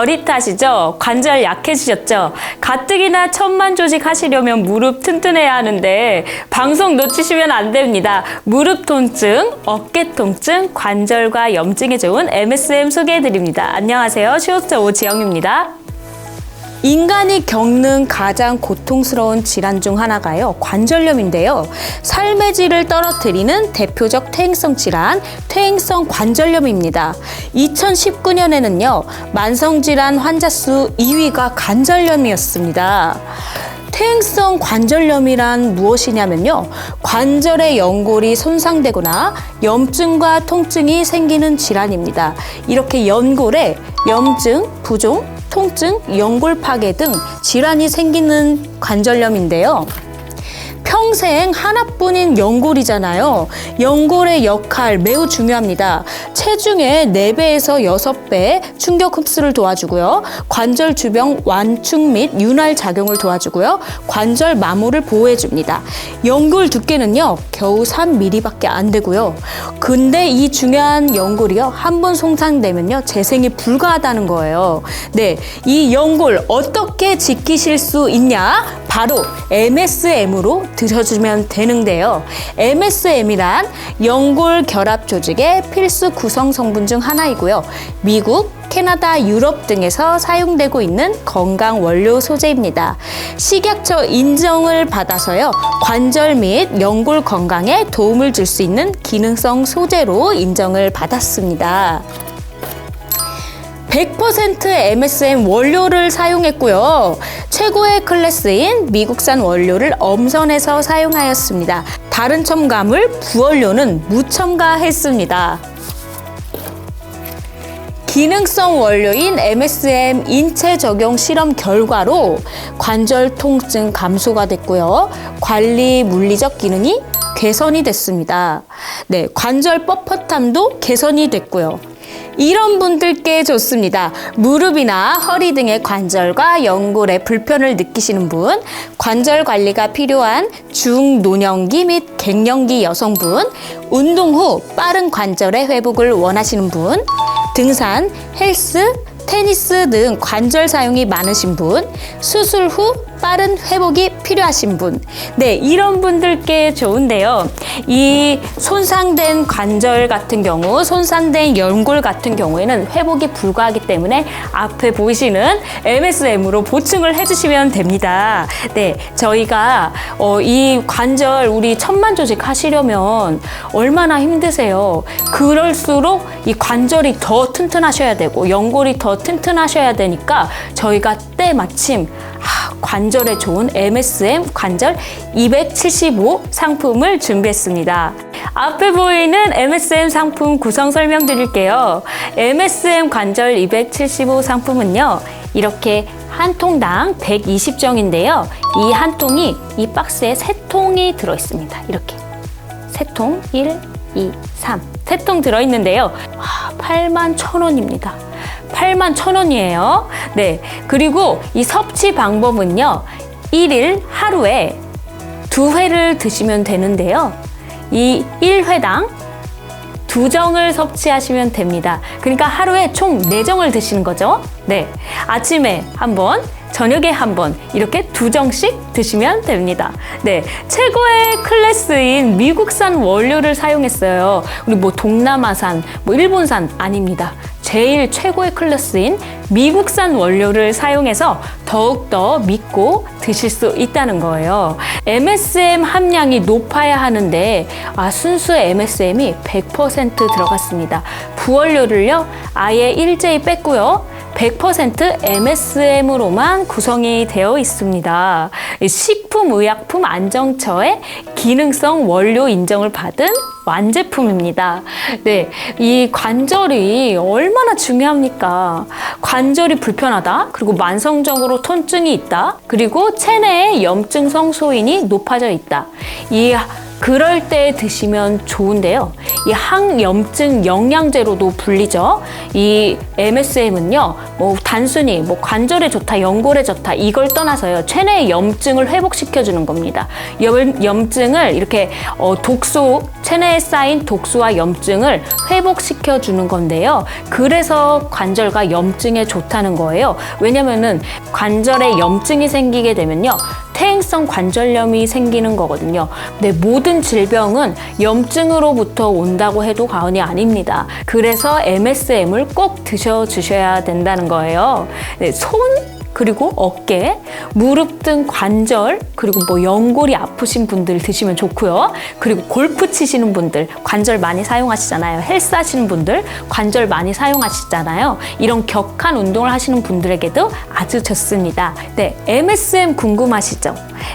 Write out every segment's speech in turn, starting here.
무릎 저릿하시죠? 관절 약해지셨죠? 가뜩이나 천만 조직 하시려면 무릎 튼튼해야 하는데 방송 놓치시면 안 됩니다. 무릎 통증, 어깨 통증, 관절과 염증에 좋은 MSM 소개해드립니다. 안녕하세요. 슈호스터 오지영입니다. 인간이 겪는 가장 고통스러운 질환 중 하나가요. 관절염인데요. 삶의 질을 떨어뜨리는 대표적 퇴행성 질환, 퇴행성 관절염입니다. 2019년에는요. 만성질환 환자 수 2위가 관절염이었습니다. 퇴행성 관절염이란 무엇이냐면요. 관절의 연골이 손상되거나 염증과 통증이 생기는 질환입니다. 이렇게 연골에 염증, 부종, 통증, 연골 파괴 등 질환이 생기는 관절염인데요. 평생 하나뿐인 연골이잖아요. 연골의 역할 매우 중요합니다. 체중의 4배에서 6배 충격 흡수를 도와주고요. 관절 주변 완충 및 윤활 작용을 도와주고요. 관절 마모를 보호해 줍니다. 연골 두께는요. 겨우 3mm밖에 안 되고요. 근데 이 중요한 연골이요. 한 번 손상되면요. 재생이 불가하다는 거예요. 네. 이 연골 어떻게 지키실 수 있냐? 바로 MSM으로 드셔주면 되는데요. MSM이란 연골 결합 조직의 필수 구성 성분 중 하나이고요. 미국, 캐나다, 유럽 등에서 사용되고 있는 건강 원료 소재입니다. 식약처 인정을 받아서요. 관절 및 연골 건강에 도움을 줄 수 있는 기능성 소재로 인정을 받았습니다. 100% MSM 원료를 사용했고요. 최고의 클래스인 미국산 원료를 엄선해서 사용하였습니다. 다른 첨가물, 부원료는 무첨가했습니다. 기능성 원료인 MSM 인체 적용 실험 결과로 관절 통증 감소가 됐고요. 관리 물리적 기능이 개선이 됐습니다. 네, 관절 뻣뻣함도 개선이 됐고요. 이런 분들께 좋습니다. 무릎이나 허리 등의 관절과 연골에 불편을 느끼시는 분, 관절 관리가 필요한 중노년기 및 갱년기 여성분, 운동 후 빠른 관절의 회복을 원하시는 분, 등산, 헬스, 테니스 등 관절 사용이 많으신 분, 수술 후 빠른 회복이 필요하신 분. 네, 이런 분들께 좋은데요. 이 손상된 관절 같은 경우, 손상된 연골 같은 경우에는 회복이 불가하기 때문에 앞에 보이시는 MSM으로 보충을 해주시면 됩니다. 네, 저희가 어, 이 관절 우리 천만 조직 하시려면 얼마나 힘드세요. 그럴수록 이 관절이 더 튼튼하셔야 되고 연골이 더 튼튼하셔야 되니까 저희가 때 마침 아, 관절에 좋은 MSM 관절 275 상품을 준비했습니다. 앞에 보이는 MSM 상품 구성 설명드릴게요. MSM 관절 275 상품은요. 이렇게 한 통당 120정인데요. 이 한 통이 이 박스에 세 통이 들어 있습니다. 이렇게. 세 통, 1, 2, 3. 세 통 들어 있는데요. 8만 천 원입니다. 8만 천 원이에요. 네. 그리고 이 섭취 방법은요. 1일 하루에 두 회를 드시면 되는데요. 이 1회당 두 정을 섭취하시면 됩니다. 그러니까 하루에 총 4정을 드시는 거죠. 네. 아침에 한 번, 저녁에 한 번, 이렇게 두 정씩 드시면 됩니다. 네. 최고의 클래스인 미국산 원료를 사용했어요. 우리 뭐 동남아산, 뭐 일본산 아닙니다. 제일 최고의 클래스인 미국산 원료를 사용해서 더욱더 믿고 드실 수 있다는 거예요. MSM 함량이 높아야 하는데 아, 순수 MSM이 100% 들어갔습니다. 부원료를요 아예 일제히 뺐고요. 100% MSM으로만 구성이 되어 있습니다. 식품의약품 안정처의 기능성 원료 인정을 받은 완제품입니다. 네, 이 관절이 얼마나 중요합니까? 관절이 불편하다, 그리고 만성적으로 통증이 있다, 그리고 체내에 염증 성 소인이 높아져 있다. 이 그럴 때 드시면 좋은데요. 이 항염증 영양제로도 불리죠. 이 MSM은요, 뭐 단순히 뭐 관절에 좋다, 연골에 좋다 이걸 떠나서요, 체내의 염증을 회복시켜주는 겁니다. 염, 염증을 이렇게 어, 독소, 체내에 쌓인 독소와 염증을 회복시켜주는 건데요. 그래서 관절과 염증에 좋다는 거예요. 왜냐면은 관절에 염증이 생기게 되면요. 퇴행성 관절염이 생기는 거거든요. 근데 모든 질병은 염증으로부터 온다고 해도 과언이 아닙니다. 그래서 MSM을 꼭 드셔 주셔야 된다는 거예요. 네, 손 그리고 어깨, 무릎 등 관절, 그리고 뭐 연골이 아프신 분들 드시면 좋고요. 그리고 골프 치시는 분들 관절 많이 사용하시잖아요. 헬스 하시는 분들 관절 많이 사용하시잖아요. 이런 격한 운동을 하시는 분들에게도 아주 좋습니다. 네, MSM 궁금하시죠?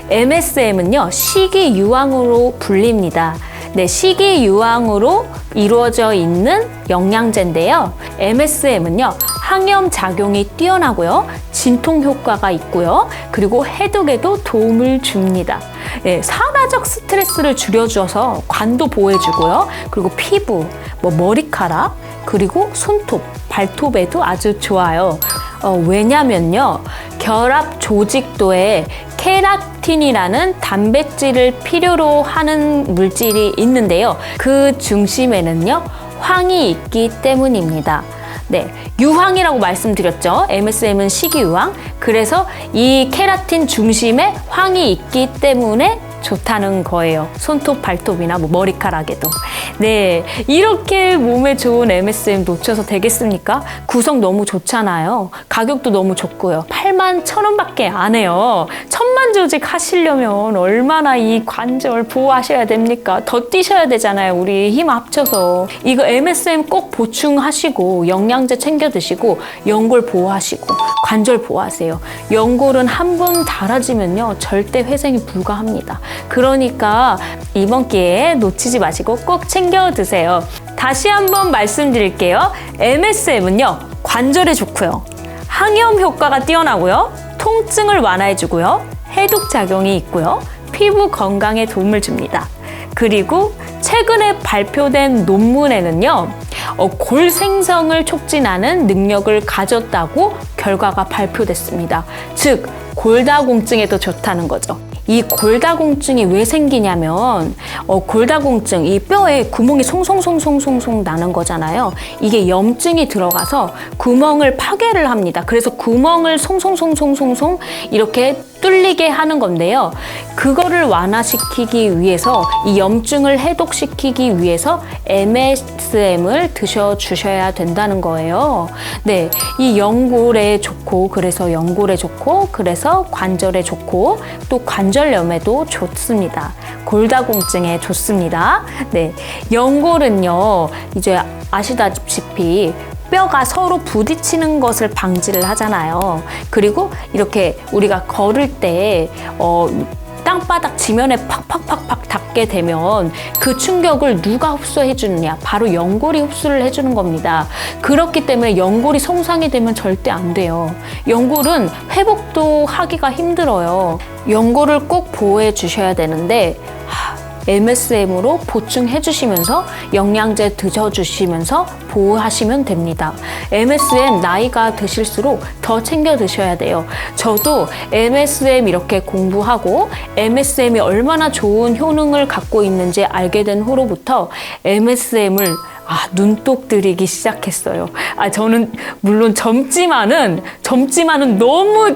MSM은요, 식이 유황으로 불립니다. 네, 식이 유황으로 이루어져 있는 영양제인데요. MSM은요, 항염 작용이 뛰어나고요. 진통 효과가 있고요. 그리고 해독에도 도움을 줍니다. 예, 산화적 스트레스를 줄여줘서 관도 보호해주고요. 그리고 피부, 뭐 머리카락, 그리고 손톱, 발톱에도 아주 좋아요. 어, 왜냐면요. 결합 조직도에 케라틴이라는 단백질을 필요로 하는 물질이 있는데요. 그 중심에는요. 황이 있기 때문입니다. 네, 유황이라고 말씀드렸죠. MSM은 식이유황. 그래서 이 케라틴 중심에 황이 있기 때문에 좋다는 거예요. 손톱, 발톱이나 뭐 머리카락에도. 네, 이렇게 몸에 좋은 MSM 놓쳐서 되겠습니까? 구성 너무 좋잖아요. 가격도 너무 좋고요. 8만 천 원밖에 안 해요. 천만 조직 하시려면 얼마나 이 관절 보호하셔야 됩니까? 더 뛰셔야 되잖아요. 우리 힘 합쳐서. 이거 MSM 꼭 보충하시고 영양제 챙겨 드시고 연골 보호하시고 관절 보호하세요. 연골은 한 번 닳아지면요. 절대 회생이 불가합니다. 그러니까 이번 기회에 놓치지 마시고 꼭 챙겨 드세요. 다시 한번 말씀드릴게요. MSM은요, 관절에 좋고요. 항염 효과가 뛰어나고요. 통증을 완화해주고요. 해독 작용이 있고요. 피부 건강에 도움을 줍니다. 그리고 최근에 발표된 논문에는요, 어, 골 생성을 촉진하는 능력을 가졌다고 결과가 발표됐습니다. 즉, 골다공증에도 좋다는 거죠. 이 골다공증이 왜 생기냐면 어, 골다공증 이 뼈에 구멍이 송송송송송송 나는 거잖아요. 이게 염증이 들어가서 구멍을 파괴를 합니다. 그래서 구멍을 송송송송송송 이렇게 뚫리게 하는 건데요. 그거를 완화시키기 위해서 이 염증을 해독시키기 위해서 MSM을 드셔 주셔야 된다는 거예요. 네, 이 연골에 좋고 그래서 연골에 좋고 그래서 관절에 좋고 또 관절염에도 좋습니다. 골다공증에 좋습니다. 네, 연골은요 이제 아시다시피 뼈가 서로 부딪히는 것을 방지를 하잖아요. 그리고 이렇게 우리가 걸을 때, 어, 땅바닥 지면에 팍팍팍팍 닿게 되면 그 충격을 누가 흡수해 주느냐? 바로 연골이 흡수를 해주는 겁니다. 그렇기 때문에 연골이 손상이 되면 절대 안 돼요. 연골은 회복도 하기가 힘들어요. 연골을 꼭 보호해 주셔야 되는데, 하, MSM으로 보충해 주시면서 영양제 드셔 주시면서 보호하시면 됩니다. MSM 나이가 드실수록 더 챙겨 드셔야 돼요. 저도 MSM 이렇게 공부하고 MSM이 얼마나 좋은 효능을 갖고 있는지 알게 된 후로부터 MSM을 아, 눈독 들이기 시작했어요. 아, 저는 물론 젊지만은, 젊지만은 너무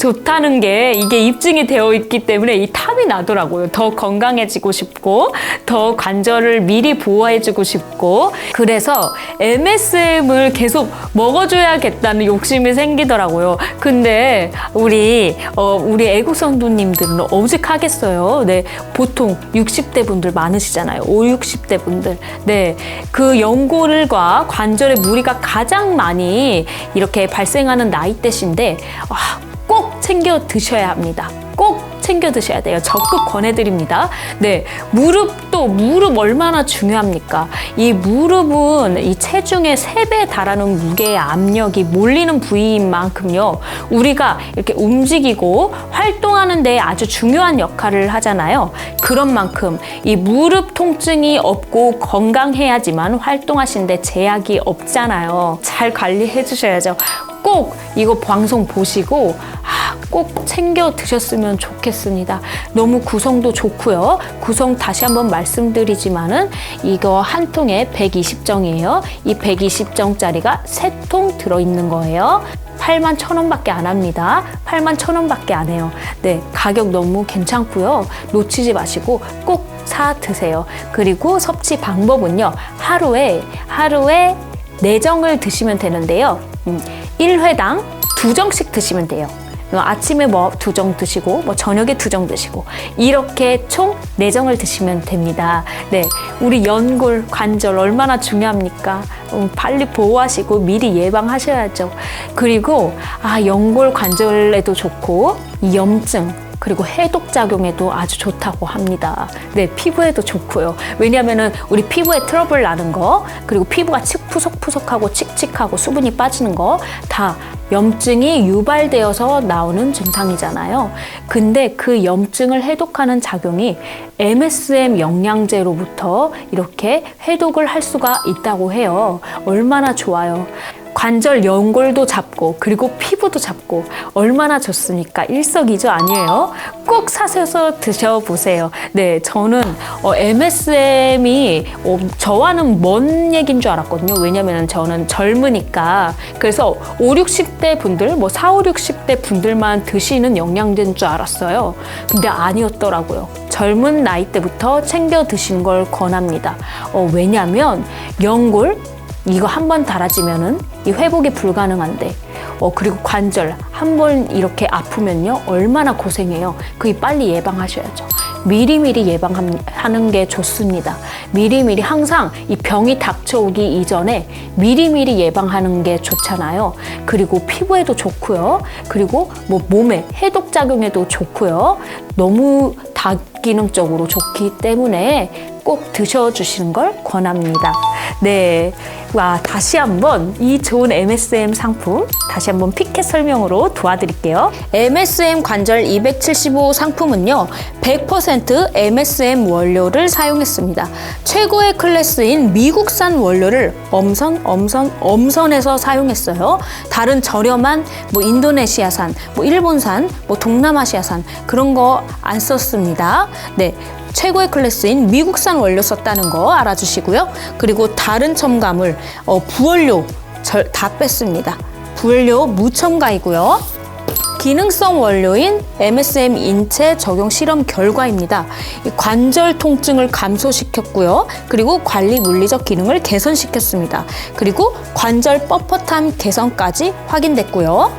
좋다는 게 이게 입증이 되어 있기 때문에 이 탑이 나더라고요. 더 건강해지고 싶고, 더 관절을 미리 보호해주고 싶고, 그래서 MSM을 계속 먹어줘야겠다는 욕심이 생기더라고요. 근데 우리, 어, 우리 애국 성도님들은 오직하겠어요. 네. 보통 60대 분들 많으시잖아요. 5, 60대 분들. 네. 그 연골과 관절의 무리가 가장 많이 이렇게 발생하는 나이대신데, 아, 꼭 챙겨 드셔야 합니다. 꼭 챙겨 드셔야 돼요. 적극 권해드립니다. 네, 무릎도 무릎 얼마나 중요합니까? 이 무릎은 이 체중의 세배 달하는 무게의 압력이 몰리는 부위인 만큼요. 우리가 이렇게 움직이고 활동하는 데 아주 중요한 역할을 하잖아요. 그런 만큼 이 무릎 통증이 없고 건강해야지만 활동하시는데 제약이 없잖아요. 잘 관리해 주셔야죠. 꼭 이거 방송 보시고 아, 꼭 챙겨 드셨으면 좋겠습니다. 너무 구성도 좋고요. 구성 다시 한번 말씀드리지만은 이거 한 통에 120정이에요. 이 120정짜리가 세 통 들어있는 거예요. 8만 천 원밖에 안 합니다. 8만 천 원밖에 안 해요. 네, 가격 너무 괜찮고요. 놓치지 마시고 꼭 사 드세요. 그리고 섭취 방법은요. 하루에 하루에 네정을 드시면 되는데요. 음, 1회당 두정씩 드시면 돼요. 어, 아침에 뭐 두 정 드시고 뭐 저녁에 두 정 드시고 이렇게 총 네 정을 드시면 됩니다. 네. 우리 연골 관절 얼마나 중요합니까? 음, 빨리 보호하시고 미리 예방하셔야죠. 그리고 아 연골 관절에도 좋고 이 염증 그리고 해독 작용에도 아주 좋다고 합니다. 네, 피부에도 좋고요. 왜냐하면은 우리 피부에 트러블 나는 거, 그리고 피부가 칙 푸석푸석하고 칙칙하고 수분이 빠지는 거 다 염증이 유발되어서 나오는 증상이잖아요. 근데 그 염증을 해독하는 작용이 MSM 영양제로부터 이렇게 해독을 할 수가 있다고 해요. 얼마나 좋아요. 관절 연골도 잡고 그리고 피부도 잡고 얼마나 좋습니까? 일석이조 아니에요? 꼭 사셔서 드셔보세요. 네, 저는 어, MSM이 어, 저와는 먼 얘기인 줄 알았거든요. 왜냐면 저는 젊으니까 그래서 5, 60대 분들, 뭐 4, 5, 60대 분들만 드시는 영양제인 줄 알았어요. 근데 아니었더라고요. 젊은 나이 때부터 챙겨 드시는 걸 권합니다. 어, 왜냐면 연골 이거 한 번 달아지면은 이 회복이 불가능한데. 어 그리고 관절 한 번 이렇게 아프면요 얼마나 고생해요. 그게 빨리 예방하셔야죠. 미리미리 예방하는 게 좋습니다. 미리미리 항상 이 병이 닥쳐오기 이전에 미리미리 예방하는 게 좋잖아요. 그리고 피부에도 좋고요. 그리고 뭐 몸에 해독 작용에도 좋고요. 너무 다기능적으로 좋기 때문에 꼭 드셔주시는 걸 권합니다. 네. 와, 다시 한번 이 좋은 MSM 상품 다시 한번 피켓 설명으로 도와드릴게요. MSM 관절 275 상품은요, 100% MSM 원료를 사용했습니다. 최고의 클래스인 미국산 원료를 엄선, 엄선, 엄선해서 사용했어요. 다른 저렴한 뭐 인도네시아산, 뭐 일본산, 뭐 동남아시아산 그런 거 안 썼습니다. 네. 최고의 클래스인 미국산 원료 썼다는 거 알아주시고요. 그리고 다른 첨가물, 어, 부원료 절, 다 뺐습니다. 부원료 무첨가이고요. 기능성 원료인 MSM 인체 적용 실험 결과입니다. 이 관절 통증을 감소시켰고요. 그리고 관리 물리적 기능을 개선시켰습니다. 그리고 관절 뻣뻣함 개선까지 확인됐고요.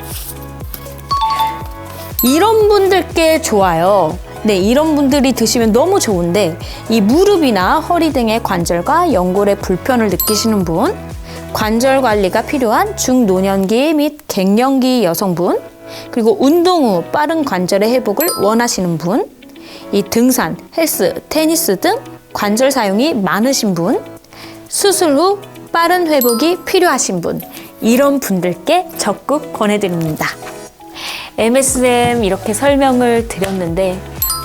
이런 분들께 좋아요. 네, 이런 분들이 드시면 너무 좋은데 이 무릎이나 허리 등의 관절과 연골의 불편을 느끼시는 분, 관절 관리가 필요한 중노년기 및 갱년기 여성분, 그리고 운동 후 빠른 관절의 회복을 원하시는 분, 이 등산, 헬스, 테니스 등 관절 사용이 많으신 분, 수술 후 빠른 회복이 필요하신 분, 이런 분들께 적극 권해드립니다. MSM 이렇게 설명을 드렸는데,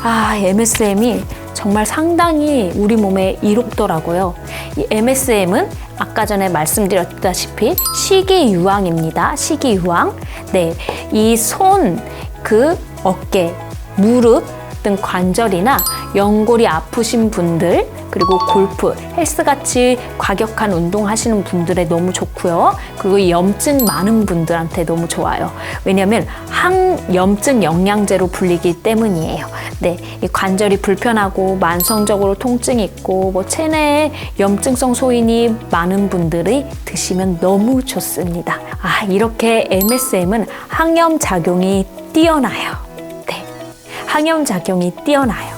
아, MSM이 정말 상당히 우리 몸에 이롭더라고요. 이 MSM은 아까 전에 말씀드렸다시피 식이유황입니다. 식이유황. 네. 이 손, 그 어깨, 무릎 등 관절이나 연골이 아프신 분들, 그리고 골프, 헬스같이 과격한 운동 하시는 분들에 너무 좋고요. 그리고 이 염증 많은 분들한테 너무 좋아요. 왜냐하면 항염증 영양제로 불리기 때문이에요. 네, 이 관절이 불편하고 만성적으로 통증이 있고 뭐 체내에 염증성 소인이 많은 분들이 드시면 너무 좋습니다. 아, 이렇게 MSM은 항염 작용이 뛰어나요. 네, 항염 작용이 뛰어나요.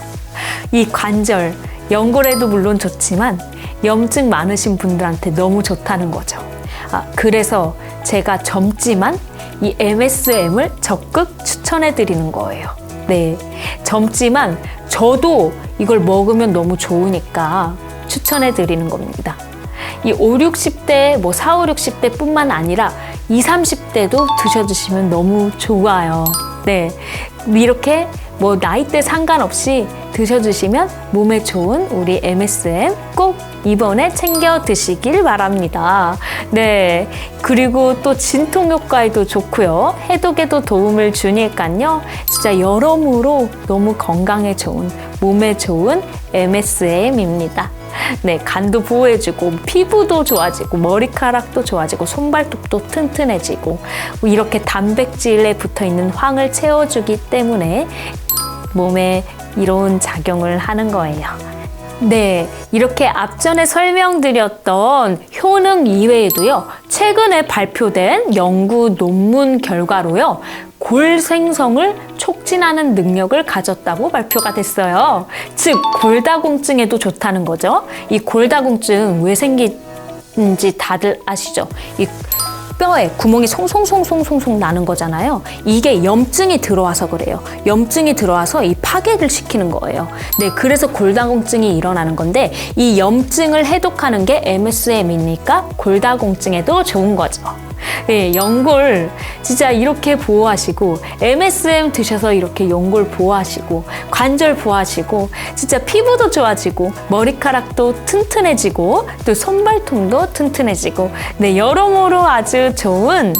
이 관절, 연골에도 물론 좋지만 염증 많으신 분들한테 너무 좋다는 거죠. 아, 그래서 제가 젊지만 이 MSM을 적극 추천해 드리는 거예요. 네. 젊지만 저도 이걸 먹으면 너무 좋으니까 추천해 드리는 겁니다. 이 5, 60대, 뭐 4, 5, 60대 뿐만 아니라 20, 30대도 드셔주시면 너무 좋아요. 네. 이렇게 뭐 나이대 상관없이 드셔주시면 몸에 좋은 우리 MSM 꼭 이번에 챙겨 드시길 바랍니다. 네. 그리고 또 진통 효과에도 좋고요. 해독에도 도움을 주니까요. 진짜 여러모로 너무 건강에 좋은, 몸에 좋은 MSM입니다. 네, 간도 보호해주고 피부도 좋아지고 머리카락도 좋아지고 손발톱도 튼튼해지고 이렇게 단백질에 붙어 있는 황을 채워주기 때문에 몸에 이로운 작용을 하는 거예요. 네, 이렇게 앞전에 설명드렸던 효능 이외에도요, 최근에 발표된 연구 논문 결과로요, 골 생성을 촉진하는 능력을 가졌다고 발표가 됐어요. 즉, 골다공증에도 좋다는 거죠. 이 골다공증 왜 생기는지 다들 아시죠? 이 뼈에 구멍이 송송송송송송 나는 거잖아요. 이게 염증이 들어와서 그래요. 염증이 들어와서 이 파괴를 시키는 거예요. 네, 그래서 골다공증이 일어나는 건데 이 염증을 해독하는 게 MSM이니까 골다공증에도 좋은 거죠. 네, 연골 진짜 이렇게 보호하시고 MSM 드셔서 이렇게 연골 보호하시고 관절 보호하시고 진짜 피부도 좋아지고 머리카락도 튼튼해지고 또 손발톱도 튼튼해지고 네 여러모로 아주 좋은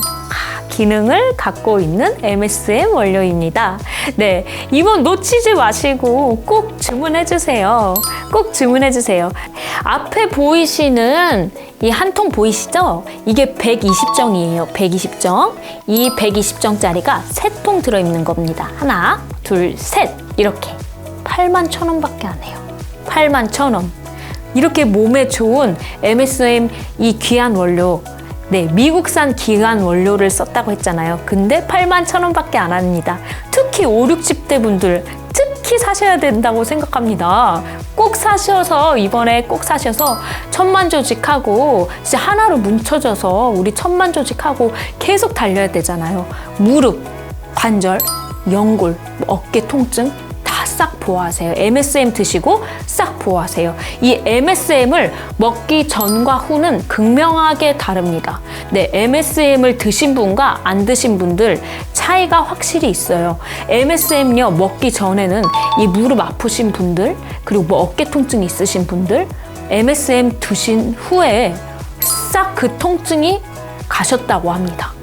기능을 갖고 있는 MSM 원료입니다. 네, 이번 놓치지 마시고 꼭 주문해 주세요. 꼭 주문해 주세요. 앞에 보이시는 이 한 통 보이시죠? 이게 120정이에요. 120정. 이 120정짜리가 세 통 들어있는 겁니다. 하나, 둘, 셋. 이렇게. 8만 천 원밖에 안 해요. 8만 천 원. 이렇게 몸에 좋은 MSM 이 귀한 원료 네, 미국산 기관 원료를 썼다고 했잖아요. 근데 8만 천 원밖에 안 합니다. 특히 5, 60대 분들 특히 사셔야 된다고 생각합니다. 꼭 사셔서 이번에 꼭 사셔서 천만 조직하고 이제 하나로 뭉쳐져서 우리 천만 조직하고 계속 달려야 되잖아요. 무릎, 관절, 연골, 어깨 통증 다 싹 보호하세요. MSM 드시고 싹 보호하세요. 이 MSM을 먹기 전과 후는 극명하게 다릅니다. 네, MSM을 드신 분과 안 드신 분들 차이가 확실히 있어요. MSM요, 먹기 전에는 이 무릎 아프신 분들, 그리고 뭐 어깨 통증 있으신 분들, MSM 드신 후에 싹 그 통증이 가셨다고 합니다.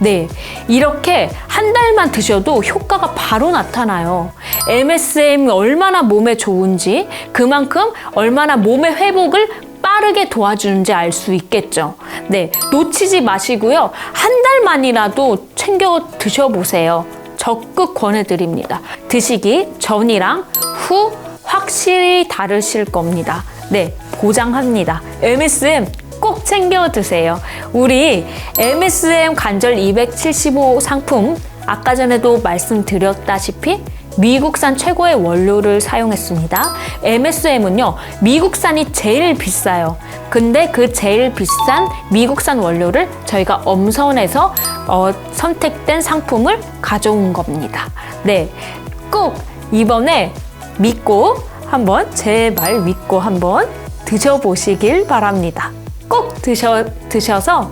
네, 이렇게 한 달만 드셔도 효과가 바로 나타나요. MSM 얼마나 몸에 좋은지, 그만큼 얼마나 몸의 회복을 빠르게 도와주는지 알 수 있겠죠. 네, 놓치지 마시고요. 한 달만이라도 챙겨 드셔보세요. 적극 권해드립니다. 드시기 전이랑 후 확실히 다르실 겁니다. 네, 보장합니다. MSM 꼭 챙겨 드세요. 우리 MSM 관절 275 상품 아까 전에도 말씀드렸다시피 미국산 최고의 원료를 사용했습니다. MSM은요, 미국산이 제일 비싸요. 근데 그 제일 비싼 미국산 원료를 저희가 엄선해서 어, 선택된 상품을 가져온 겁니다. 네. 꼭 이번에 믿고 한번 제 말 믿고 한번 드셔보시길 바랍니다. 꼭 드셔, 드셔서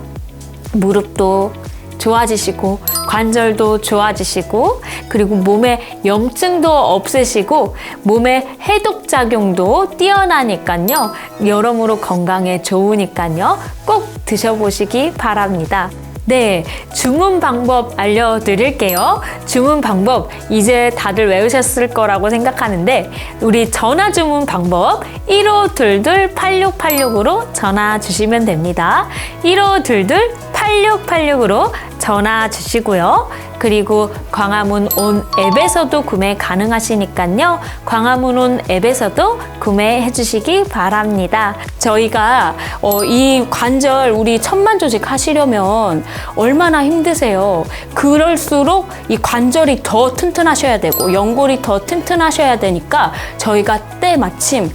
무릎도 좋아지시고 관절도 좋아지시고 그리고 몸에 염증도 없애시고 몸에 해독 작용도 뛰어나니까요 여러모로 건강에 좋으니까요 꼭 드셔보시기 바랍니다. 네, 주문 방법 알려드릴게요. 주문 방법 이제 다들 외우셨을 거라고 생각하는데 우리 전화 주문 방법 1522-8686으로 전화 주시면 됩니다. 1522-8686으로 전화 주시고요. 그리고 광화문 온 앱에서도 구매 가능하시니까요. 광화문 온 앱에서도 구매해 주시기 바랍니다. 저희가 어, 이 관절 우리 천만 조직 하시려면 얼마나 힘드세요. 그럴수록 이 관절이 더 튼튼하셔야 되고 연골이 더 튼튼하셔야 되니까 저희가 때마침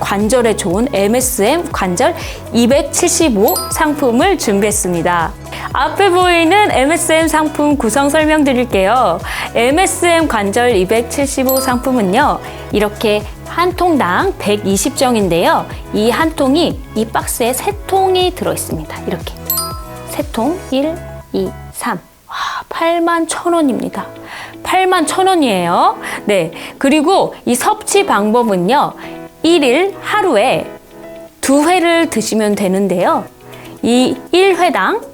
관절에 좋은 MSM 관절 275 상품을 준비했습니다. 앞에 보이는 MSM 상품 구성 설명드릴게요. MSM 관절 275 상품은요, 이렇게 한 통당 120정인데요. 이 한 통이 이 박스에 세 통이 들어 있습니다. 이렇게. 세 통, 1, 2, 3. 와, 8만 천 원입니다. 8만 천 원이에요. 네. 그리고 이 섭취 방법은요, 1일 하루에 두 회를 드시면 되는데요. 이 1회당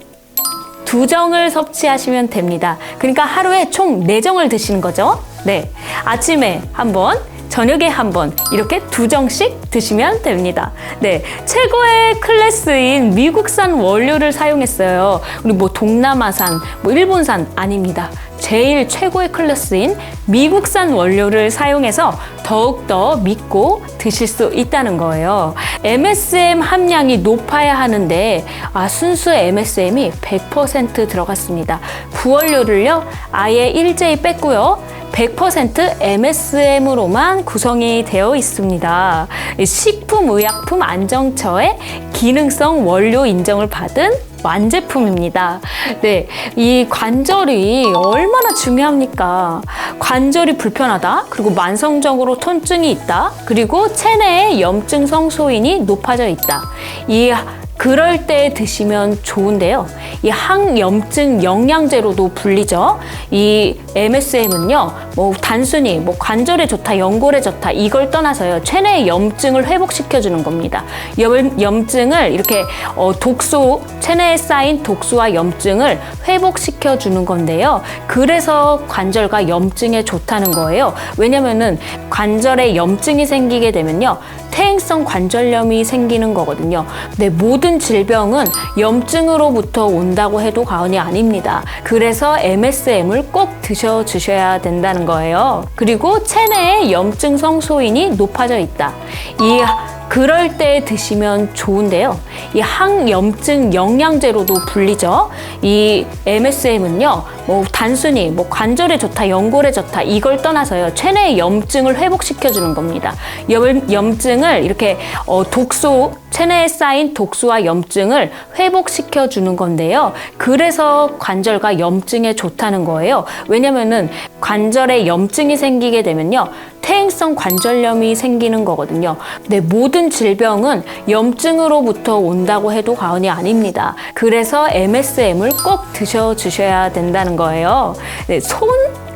두 정을 섭취하시면 됩니다. 그러니까 하루에 총 네정을 드시는 거죠. 네. 아침에 한 번, 저녁에 한 번, 이렇게 두 정씩 드시면 됩니다. 네. 최고의 클래스인 미국산 원료를 사용했어요. 우리 뭐 동남아산, 뭐 일본산 아닙니다. 제일 최고의 클래스인 미국산 원료를 사용해서 더욱더 믿고 드실 수 있다는 거예요. MSM 함량이 높아야 하는데 아, 순수 MSM이 100% 들어갔습니다. 부원료를요 아예 일제히 뺐고요. 100% MSM으로만 구성이 되어 있습니다. 식품의약품 안정처의 기능성 원료 인정을 받은 완제품입니다. 네, 이 관절이 얼마나 중요합니까? 관절이 불편하다, 그리고 만성적으로 통증이 있다, 그리고 체내에 염증 성소인이 높아져 있다. 이 그럴 때 드시면 좋은데요. 이 항염증 영양제로도 불리죠. 이 MSM은요, 뭐 단순히 뭐 관절에 좋다, 연골에 좋다 이걸 떠나서요, 체내의 염증을 회복시켜주는 겁니다. 염, 염증을 이렇게 어, 독소, 체내에 쌓인 독소와 염증을 회복시켜주는 건데요. 그래서 관절과 염증에 좋다는 거예요. 왜냐면은 관절에 염증이 생기게 되면요. 퇴행성 관절염이 생기는 거거든요. 네, 모든 질병은 염증으로부터 온다고 해도 과언이 아닙니다. 그래서 MSM을 꼭 드셔 주셔야 된다는 거예요. 그리고 체내에 염증 성소인이 높아져 있다. 이 그럴 때 드시면 좋은데요. 이 항염증 영양제로도 불리죠. 이 MSM은요, 뭐 단순히 뭐 관절에 좋다, 연골에 좋다 이걸 떠나서요, 체내의 염증을 회복시켜주는 겁니다. 염, 염증을 이렇게 어, 독소 체내에 쌓인 독소와 염증을 회복시켜 주는 건데요. 그래서 관절과 염증에 좋다는 거예요. 왜냐면은 관절에 염증이 생기게 되면요. 퇴행성 관절염이 생기는 거거든요. 네, 모든 질병은 염증으로부터 온다고 해도 과언이 아닙니다. 그래서 MSM을 꼭 드셔 주셔야 된다는 거예요. 네, 손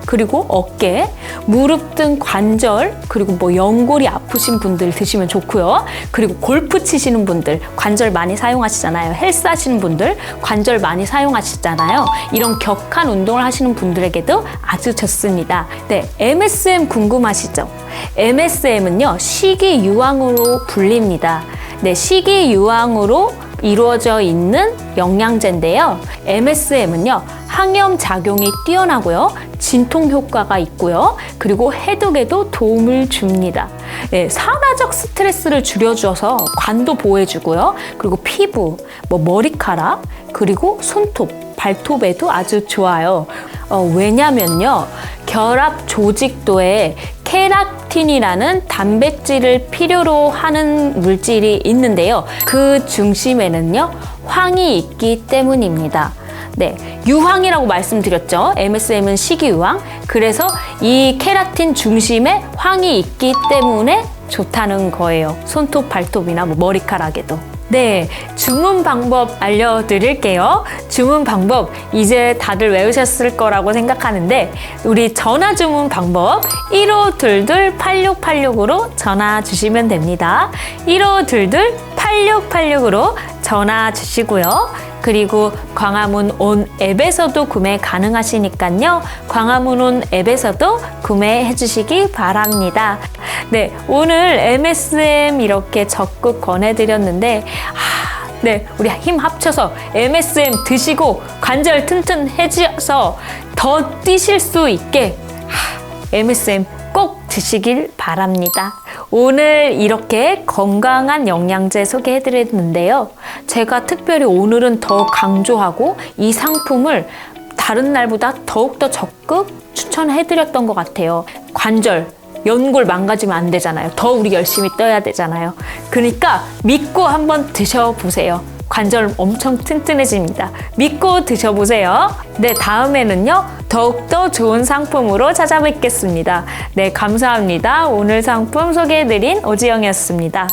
그리고 어깨, 무릎 등 관절, 그리고 뭐 연골이 아프신 분들 드시면 좋고요. 그리고 골프 치시는 분들 관절 많이 사용하시잖아요. 헬스 하시는 분들 관절 많이 사용하시잖아요. 이런 격한 운동을 하시는 분들에게도 아주 좋습니다. 네, MSM 궁금하시죠? MSM은요, 식이 유황으로 불립니다. 네, 식이 유황으로 이루어져 있는 영양제인데요. MSM은요, 항염 작용이 뛰어나고요. 진통 효과가 있고요. 그리고 해독에도 도움을 줍니다. 예, 산화적 스트레스를 줄여줘서 관도 보호해주고요. 그리고 피부, 뭐 머리카락, 그리고 손톱, 발톱에도 아주 좋아요. 어, 왜냐면요. 결합 조직도에 케라틴이라는 단백질을 필요로 하는 물질이 있는데요. 그 중심에는요, 황이 있기 때문입니다. 네, 유황이라고 말씀드렸죠. MSM은 식이유황. 그래서 이 케라틴 중심에 황이 있기 때문에 좋다는 거예요. 손톱, 발톱이나 뭐 머리카락에도. 네, 주문 방법 알려드릴게요. 주문 방법 이제 다들 외우셨을 거라고 생각하는데 우리 전화 주문 방법 1522-8686으로 전화 주시면 됩니다. 1522-8686으로 전화 주시고요. 그리고 광화문 온 앱에서도 구매 가능하시니까요. 광화문 온 앱에서도 구매해 주시기 바랍니다. 네, 오늘 MSM 이렇게 적극 권해드렸는데, 하, 네, 우리 힘 합쳐서 MSM 드시고 관절 튼튼해져서 더 뛰실 수 있게 하, MSM 꼭 드시길 바랍니다. 오늘 이렇게 건강한 영양제 소개해 드렸는데요. 제가 특별히 오늘은 더 강조하고 이 상품을 다른 날보다 더욱더 적극 추천해 드렸던 것 같아요. 관절, 연골 망가지면 안 되잖아요. 더 우리 열심히 떠야 되잖아요. 그러니까 믿고 한번 드셔보세요. 관절 엄청 튼튼해집니다. 믿고 드셔보세요. 네, 다음에는요. 더욱더 좋은 상품으로 찾아뵙겠습니다. 네, 감사합니다. 오늘 상품 소개해드린 오지영이었습니다.